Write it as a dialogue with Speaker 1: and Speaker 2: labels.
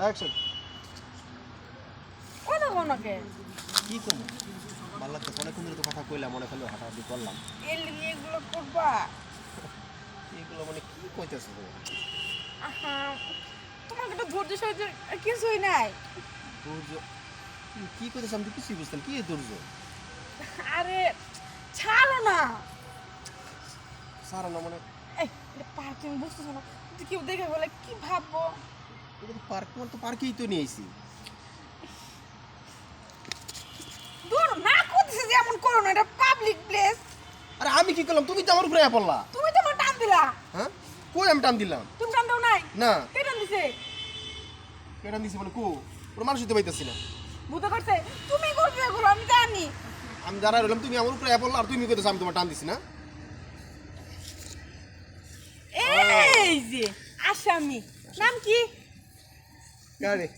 Speaker 1: Action.
Speaker 2: কথা কোনকে
Speaker 1: কি করব? ভালো লাগতেছে অনেকক্ষণ ধরে তো কথা কইলাম অনেক হলো হাঁটাহাঁটি করলাম।
Speaker 2: এর লিগে এগুলো করবা?
Speaker 1: এগুলো মানে কি কইতেছে তুমি?
Speaker 2: আহা তোমাকে তো ধৈর্য সহ্য কিছুই নাই।
Speaker 1: ধৈর্য? কি কইতেছে আমি কিছুই বুঝতাম কি ধৈর্য?
Speaker 2: আরে ছাড়ো না।
Speaker 1: সারা না মানে?
Speaker 2: এই পার্ক বুঝতেছো না? কেউ দেখে বলে কি ভাববো?
Speaker 1: এটা তো পার্ক তো পার্কেই তো নিয়ে আইছি।
Speaker 2: দূর না করতেছে যেমন করো না এটা পাবলিক প্লেস
Speaker 1: আরে আমি কি করলাম? তুমি তো আমার উপরে পড়লা।
Speaker 2: তুমি তো আমার টান দিলা।
Speaker 1: হ্যাঁ? কই আমি টান দিলাম?
Speaker 2: তুমি টান দাও নাই?
Speaker 1: না।
Speaker 2: কে টান দিছে?
Speaker 1: কে টান দিছি মানে কো? ওর মানুষ দিতে পাইতেছি না।
Speaker 2: করছে তুমি করবে এগুলো আমি জানি।
Speaker 1: আমি যারা রইলাম তুমি আমার উপরে পড়লা আর তুমি কইতেছ আমি তোমার টান দিছি না।
Speaker 2: এই যে আসামি। নাম কি?
Speaker 1: Yani